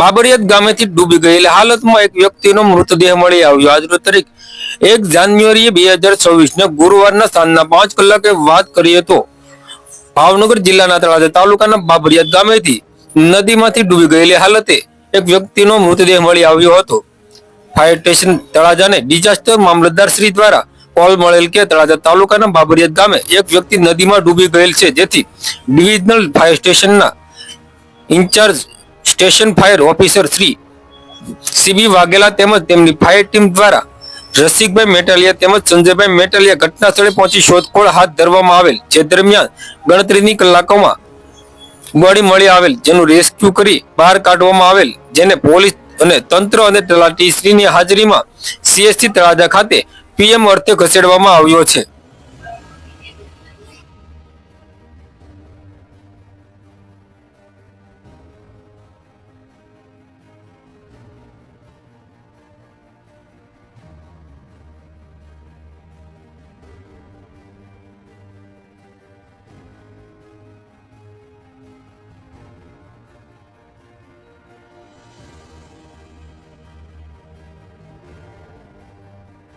બાબરિયાત ગામેથી ડૂબી ગયેલી હાલતમાં એક વ્યક્તિનો મૃતદેહ મળી આવ્યો. આજનો તારીખ એક જાન્યુઆરી બે હજાર છવ્વીસ ને ગુરુવારના સાંજના પાંચ કલાકે વાત કરીએ તો ભાવનગર જિલ્લાના તળાજા તાલુકાના બાબરિયાત ગામેથી નદીમાંથી ડૂબી ગયેલી હાલતે એક વ્યક્તિનો મૃતદેહ મળી આવ્યો હતો. ફાયર સ્ટેશન તળાજાને ડિઝાસ્ટર મામલતદાર શ્રી દ્વારા કોલ મળેલ કે તળાજા તાલુકાના બાબરિયાત ગામે એક વ્યક્તિ નદીમાં ડૂબી ગયેલ છે, જેથી ડિવિઝનલ ફાયર સ્ટેશનના incharge station fire officer Shri CB Vaghela તેમજ તેમની ફાયર ટીમ દ્વારા રસિકભાઈ મેટાલિયા તેમજ સંજયભાઈ મેટાલિયા ઘટના સ્થળે પહોંચી શોધખોળ હાથ ધરવામાં આવેલ. જે દરમિયાન ગણતરીની કલાકોમાં બોડી મળી આવેલ, જેનું રેસ્ક્યુ કરી બહાર કાઢવામાં આવેલ, જેને પોલીસ અને તંત્ર અને તલાટી શ્રીની હાજરીમાં સીએસસી તળાજા ખાતે પીએમ અર્થે ખસેડવામાં આવ્યો છે.